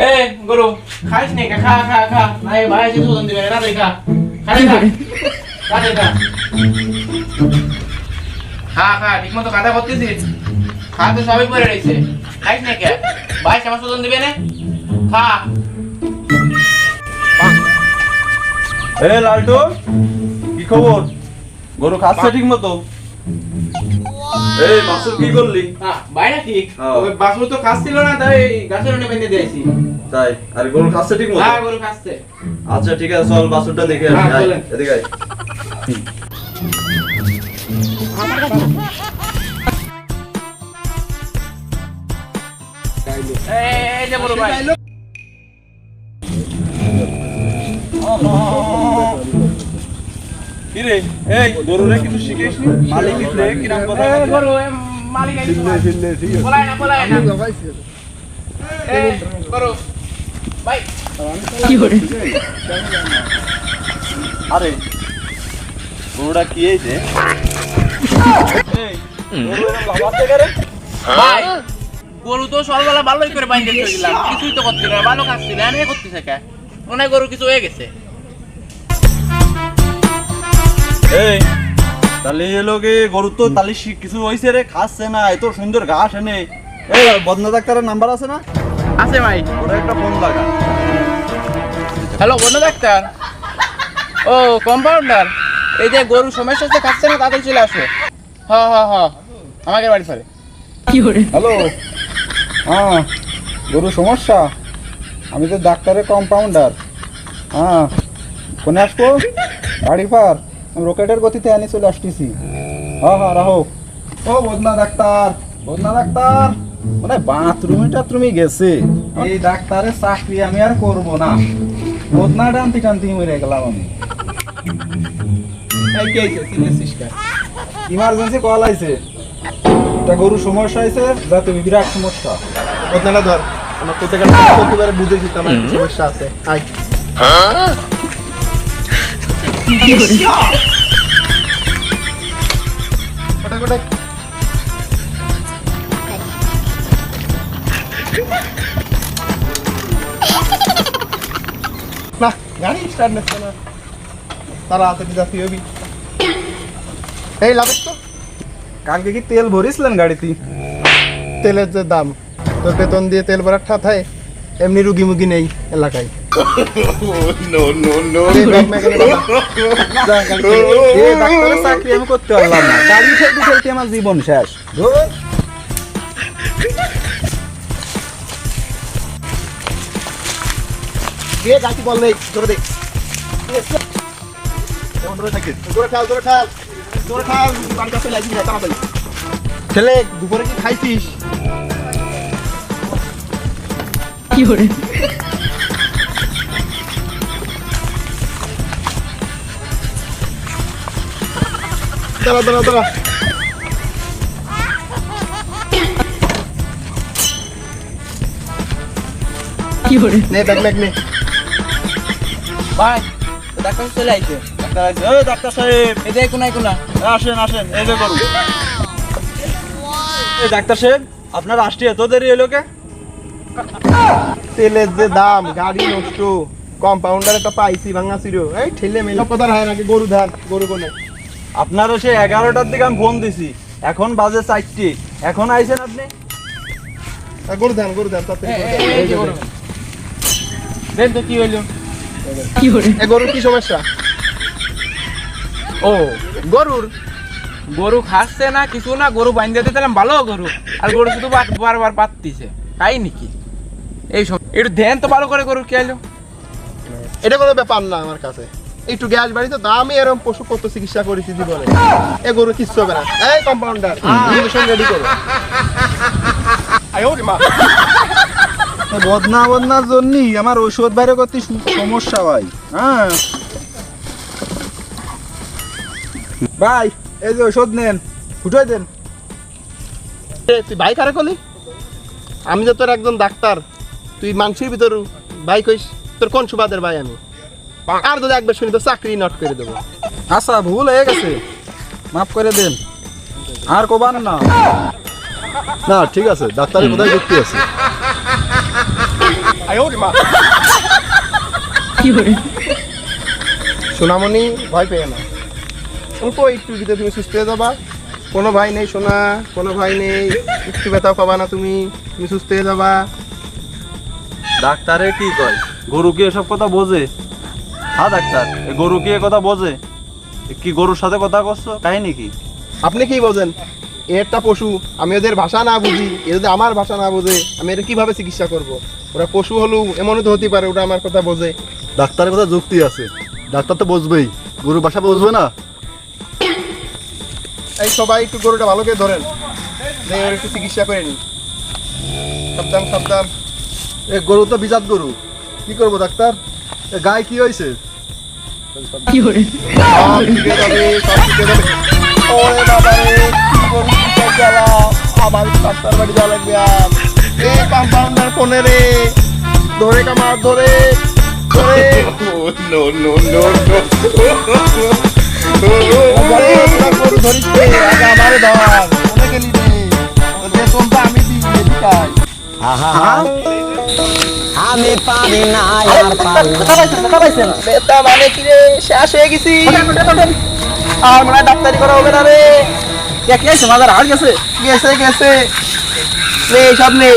এ গরু খাইস নে খা খা খা। নাই ভাই যে দুধ দিবে দেখা খা। খা। খা খা। খা খা ঠিক মতো কাদা করতেছিস খা তো সবই পরে রয়েছে। খাইস নে কে। ভাই আমার সুদন দিবে না। খা। এ লালটু কি খবর? গরু খাচ্ছে ঠিক মতো এই মাসুর কি করলি? হ্যাঁ ভাই। ওই বাসু তো খাচ্ছিল না তাই গাছের ওনে বেঁধে দিয়েছি। তাই? আর গরু খাচ্ছে ঠিক মতো? গরু খাচ্ছে আচ্ছা ঠিক আছে চল বাসুরটা দেখে আসি। হ্যাঁ। এদিকে আয়। এই যে বড় ভাই। কি রে এই গরুরে কিছু শিখিস মালিক কিরাম কথা এই গরু মালিক আইছে। বলাই না বলাই না। এই গরু ভাই। আরে গরুটা কি হয়েছে ভাই গরু তো সকালবেলা ভালোই করে বাইন্দে দিলাম। কিছুই তো করছিল না। ভালো খাচ্ছিল আমি করতেছে কে? মনে হয় গরু কিছু হয়ে গেছে। এই। তাহলে এই লোকে গরু তো তাহলে শি- কিছু হয়েছে রে খাচ্ছে না এত সুন্দর ঘাস এনে। এই বদনা ডাক্তারের নাম্বার আছে না? আছে ভাই। ওরা একটা ফোন লাগা। হ্যালো বন্ধু ডাক্তার। ও কম্পাউন্ডার এই যে গরু সমস্যা হচ্ছে খাচ্ছে না তাড়াতাড়ি চলে আসো। হ হ হ। আমাকে বাড়ি ফেলে হ্যালো। হ্যাঁ গরু সমস্যা? আমি তো ডাক্তারের কম্পাউন্ডার হ্যাঁ কোনে আসব? বাড়ি পার। রকেটের গতিতে আনি চলে আসতেছি। হ্যাঁ হ্যাঁ রাহো। ও বদনা ডাক্তার বদনা ডাক্তার। মানে বাথরুমে টাথরুমে গেছে। এই ডাক্তারের চাকরি আমি আর করব না। বদনা টানতে টানতে মরে গেলাম আমি। ইমার্জেন্সি কল আইছে। একটা গরু সমস্যা হয়েছে যাতে বিরাট সমস্যা। ওখানে ধর আমার কোথাকার বুঝেছি তো আমার সমস্যা আছে। আয়। কোথায় না গাড়ি স্টার্ট নিচ্ছে না তাড়াতাড়ি যাতে হবি। এই লাভ তো। কালকে কি তেল ভরিছিলেন গাড়িতে? তেলের যে দাম তোর বেতন দিয়ে তেল ভরার ঠাথায় এমনি রুগী মুগি নেই এলাকায়। চাকরি আমি করতে পারলাম না। গাড়ি আমার জীবন শেষ। দিয়ে বল নেই জোরে ছেলে দুপুরে কি খাইছিস? দাঁড়া দাঁড়া দাঁড়া নে ব্যাগ নে। ভাই ডাক্তার চলে আইছে। ডাক্তার এই ডাক্তার সাহেব। এই যে কোনাই কোনা আসেন আসেন। এই যে গরু ডাক্তার সাহেব আপনার আসতে এত দেরি এলো কে? তেলের যে দাম গাড়ি নষ্ট। কম্পাউন্ডার একটা পাইছি ভাঙা ছিল এই ঠেলে মেলে। কথা হয় নাকি গরু ধান গরু কোনে? আপনারও সে এগারোটার দিকে আমি ফোন দিছি। এখন বাজে চারটি। এখন আইছেন আপনি? গরু ধান গরু ধান তাতে গরু দেখ কি হইল? গরুর কি সমস্যা? ও। গরুর? গরু খাচ্ছে না কিছু না গরু বাইন্দে দিতাম ভালো গরু। আর গরু শুধু বার- বারবার পাততিছে। তাই নাকি? এই সব একটু ধ্যান তো ভালো করে গরু কে এলো এটা কোনো ব্যাপার না আমার কাছে। একটু গ্যাস বাড়ি তো দামি এরকম পশু কত চিকিৎসা করেছি জীবনে। এ গরু কিচ্ছু হবে না। এই কম্পাউন্ডার ইঞ্জেকশন রেডি করো। আয় ওরে মা। বদনা বদনার জন্যই আমার ঔষধ বাইরে করতে সমস্যা ভাই হ্যাঁ। ভাই এই যে ঔষধ নেন ফুটাই দেন। এ, তুই ভাই কারে কলি আমি যে তোর একজন ডাক্তার। তুই মাংসের ভিতর ভাই কইস তোর কোন সুবাদের ভাই আমি? আর যদি একবার শুনি তো চাকরি নট করে দেবো। আচ্ছা ভুল হয়ে গেছে। মাফ করে দেন। আর কবার না। না ঠিক আছে ডাক্তারের কোথায় যুক্তি আছে। সোনামণি ভয় পেয়ে না। অল্প একটু দিতে তুমি সুস্থ হয়ে যাবা। কোনো ভাই নেই সোনা কোনো ভাই নেই। একটু ব্যথাও পাবা না তুমি তুমি সুস্থ হয়ে যাবা। ডাক্তারে কি কয়? গরু কি এসব কথা বোঝে? হ্যাঁ ডাক্তার এ গরু কি এ কথা বোঝে? এ কি গরুর সাথে কথা করছ? কাহিনী কি? আপনি কি বোঝেন? এ একটা পশু আমি ওদের ভাষা না বুঝি এ যদি আমার ভাষা না বোঝে আমি এটা কীভাবে চিকিৎসা করব? ওরা পশু হলেও এমনও তো হতে পারে ওটা আমার কথা বোঝে। ডাক্তারের কথা যুক্তি আছে। ডাক্তার তো বুঝবেই। গরুর বাসা বুঝবে না? এই সবাই একটু গরুটা ভালো করে ধরেন। যে ওর একটু চিকিৎসা করে নিন। সাবধান সাবধান। এ গরু তো বিজাত গরু। কি করব ডাক্তার? এ গায়ে কি হয়েছে? হয়ে হয়ে আমার ডাক্তার বাড়ি যাওয়া লাগবে এই কম্পাউন্ডার ফোনে রে। ধরে কামার ধরে ধরে। ধরিস যে চলবে আমি দিই এদিকায় আমি পারি না আর পারি না। নেতা মানে কি রে শেষ হয়ে গেছি। আর মনে ডাক্তারি করা হবে না রে। কি আছে মাদার আর গেছে? গেছে গেছে। নে সব নে।